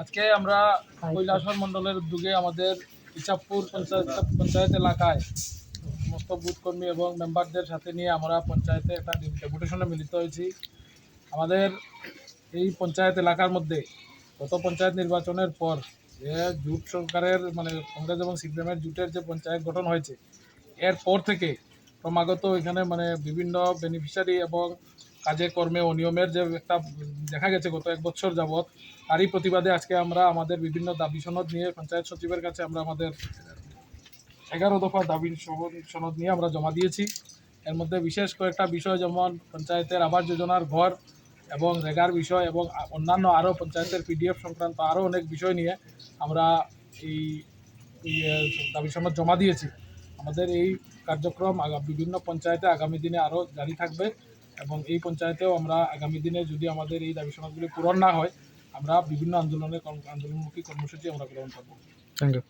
আজকে আমরা কৈলাসর মণ্ডলের উদ্যোগে আমাদের ইচাপুর পঞ্চায়েত পঞ্চায়েত এলাকায় সমস্ত বুথ কর্মী এবং মেম্বারদের সাথে নিয়ে আমরা পঞ্চায়েতে একটা ডেপুটেশনে মিলিত হয়েছি। আমাদের এই পঞ্চায়েত এলাকার মধ্যে গত পঞ্চায়েত নির্বাচনের পর যে জুট সরকারের মানে কংগ্রেস এবং সিপিএমের জুটের যে পঞ্চায়েত গঠন হয়েছে, এরপর থেকে ক্রমাগত এখানে মানে বিভিন্ন বেনিফিশিয়ারি এবং কাজে কর্মে অনিয়মের যে একটা দেখা গেছে গত এক বছর যাবৎ তারই প্রতিবাদে আজকে আমরা আমাদের বিভিন্ন দাবি সনদ নিয়ে পঞ্চায়েত সচিবের কাছে আমরা আমাদের এগারো দফা দাবি সনদ- নিয়ে আমরা জমা দিয়েছি। এর মধ্যে বিশেষ কয়েকটা বিষয় যেমন পঞ্চায়েতের আবাস যোজনার ঘর এবং রেগার বিষয় এবং অন্যান্য আরও পঞ্চায়েতের পিডিএফ সংক্রান্ত আরও অনেক বিষয় নিয়ে আমরা এই, দাবি সনদ জমা দিয়েছি। আমাদের এই কার্যক্রম বিভিন্ন পঞ্চায়েতে আগামী দিনে আরও জারি থাকবে। এবং এই পঞ্চায়েতেও আমরা আগামী দিনে যদি আমাদের এই দাবি সনদগুলি পূরণ না হয়, আমরা বিভিন্ন আন্দোলনের আন্দোলনমুখী কর্মসূচি আমরা গ্রহণ করব। Thank you